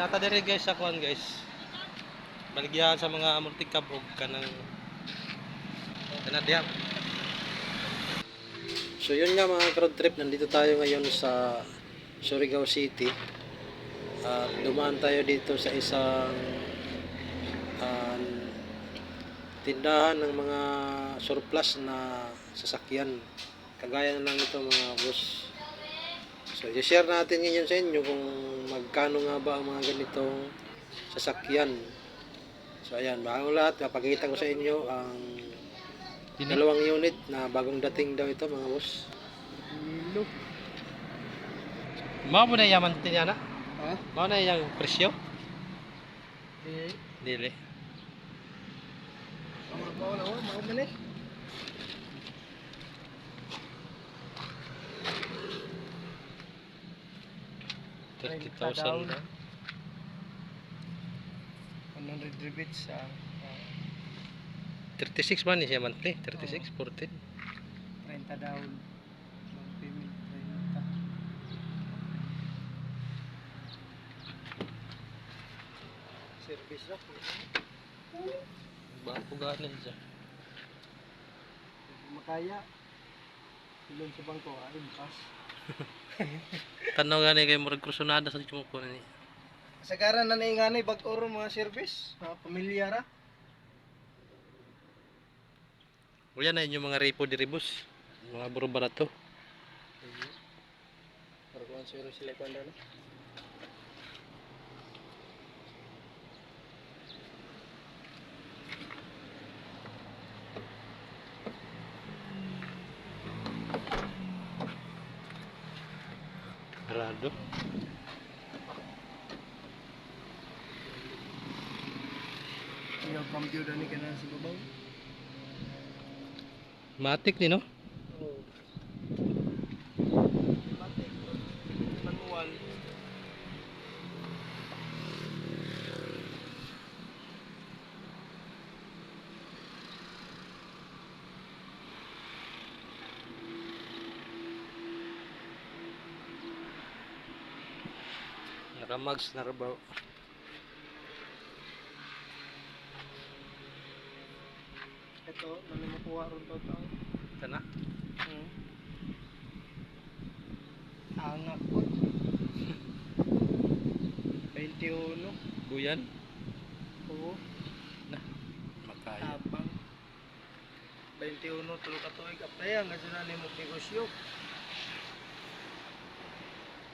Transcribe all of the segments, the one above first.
nata diri guys sa kuan guys. Baligyan sa mga amortig kabog kanang diha. So yun nga mga road trip, nandito tayo ngayon sa Surigao City. At dumaan tayo dito sa isang ah, tindahan ng mga surplus na sasakyan. Kagaya na lang ito mga boss. So, i-share natin ngayon sa inyo kung magkano nga ba ang mga ganitong sasakyan. So, ayan, bago lahat, papakita ko sa inyo ang dalawang unit na bagong dating daw ito, mga boss. Look. Mao mo na yaman tinya na? Ah. Ha? Mao na yang presyo? Eh. Dili. Dili. Mao na, mao na. 50,000 na. 100 rebates sa... Uh, 36 man siya monthly? 36, oh. 14? 30 down. Down payment, 30. Service na po. Bangko gana siya. Makaya. Tulong sa bangko, ayun, cash. Tanaw gani kay murag krusonada sa chumuko ni. Sagaran na nainganay bag oro mga service, mga pamilya ra. Wala na yung mga repo diri boss. Mga buro barato. Para kung sino sila kung Rado. Yung computer ni kanang sa babaw. Matik ni no? Oo. Manual. Ramags na rabaw. Ito, nami makuha ron to tao. Kana. Hmm. Angak po. 21. Buyan. Oo. Makaya. Tapang. 21 tulo ka tuig aplaya nga sila ni mo negosyo.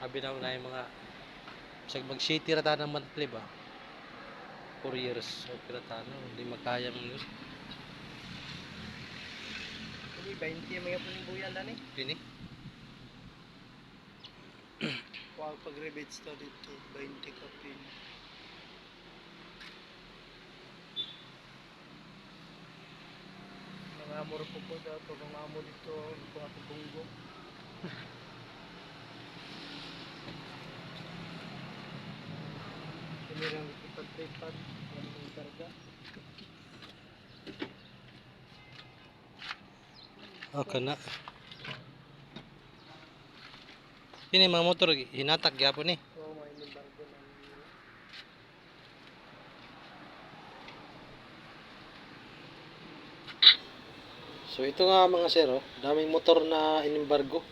Abi na na mga Sag mag city rata ng monthly ba? 4 years. Okay rata na. Hindi makaya mo yun. Kini 20 mga panibuyan dani. Pini? Wow, pag rebates to dito 20 ka pin. Nangamor po po sa ito, nangamor dito, mga pabunggo. Kumirang ipag-tripad, ano yung karga. Okay na. Ini mga motor hinatak gyapon ni. Oo, mga inimbargo ng So ito nga mga sir, oh, daming motor na inimbargo.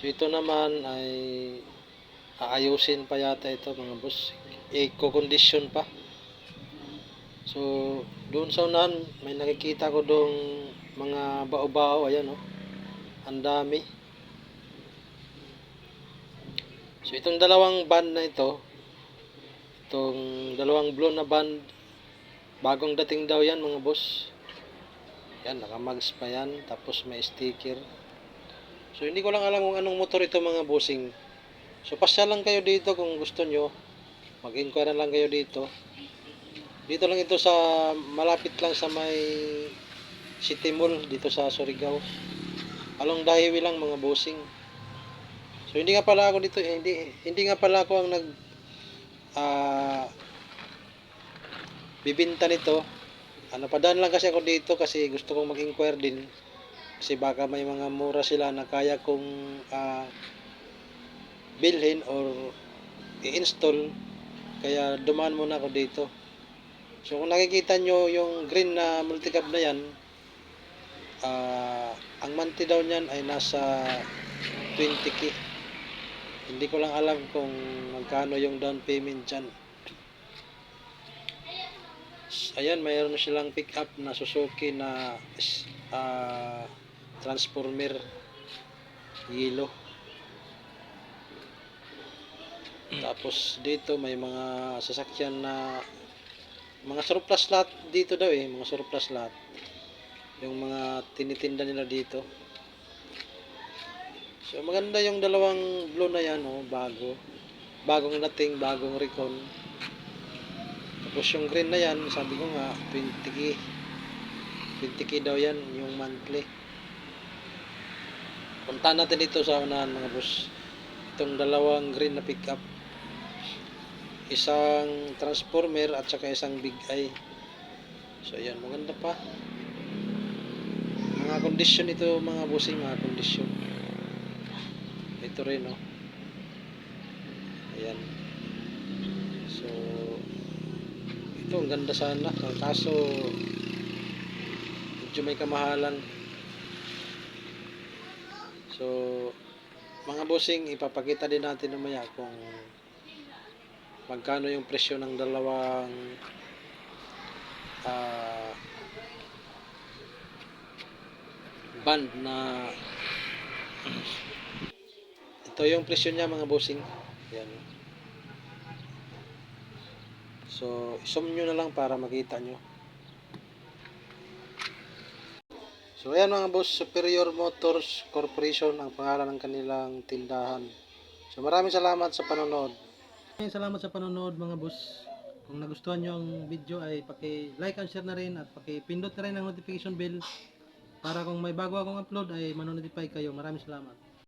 So ito naman ay aayusin pa yata ito mga boss. I-condition pa. So doon sa unahan may nakikita ko doong mga bao-bao ayan oh. Ang dami. So itong dalawang band na ito, itong dalawang blue na band, bagong dating daw yan mga boss. Yan, nakamags pa yan. Tapos may sticker. So, hindi ko lang alam kung anong motor ito mga bossing. So, pasya lang kayo dito kung gusto nyo. Mag-inquire lang kayo dito. Dito lang ito sa, malapit lang sa may City Mall dito sa Surigao. Along Dahiwi lang mga bossing. So, hindi nga pala ako dito, eh, hindi, hindi nga pala ako ang nag, ah, bibinta nito. Ano, padaan lang kasi ako dito kasi gusto kong mag-inquire din. Kasi baka may mga mura sila na kaya kong ah, bilhin or i-install. Kaya dumaan muna ako dito. So kung nakikita nyo yung green na multicab na yan, ah, ang monthly daw niyan ay nasa 20k. Hindi ko lang alam kung magkano yung down payment dyan. Ayan, mayroon silang pick up na Suzuki na ah, transformer yellow. Tapos dito may mga sasakyan na mga surplus lot dito daw eh, mga surplus lot. Yung mga tinitinda nila dito. So maganda yung dalawang blue na yan oh, bago. Bagong dating, bagong recon. Tapos yung green na yan, sabi ko nga 20k. 20k daw yan yung monthly. Punta natin dito sa unahan mga boss. Itong dalawang green na pickup isang transformer at saka isang big eye. So ayan maganda pa. Mga kondisyon ito mga busing mga kondisyon. Ito rin oh. Ayan. So ito ang ganda sana. Kaso medyo may kamahalan. So mga busing ipapakita din natin mamaya kung magkano yung presyo ng dalawang ah, band na ito yung presyo niya mga bossing. Yan so isum nyo na lang para makita nyo. So ayan mga boss Superior Motors Corporation ang pangalan ng kanilang tindahan. So maraming salamat sa panonood salamat sa panonood mga boss. Kung nagustuhan nyo ang video ay paki-like and share na rin at paki-pindot na rin ang notification bell para kung may bago akong upload ay manonotify kayo. Maraming salamat.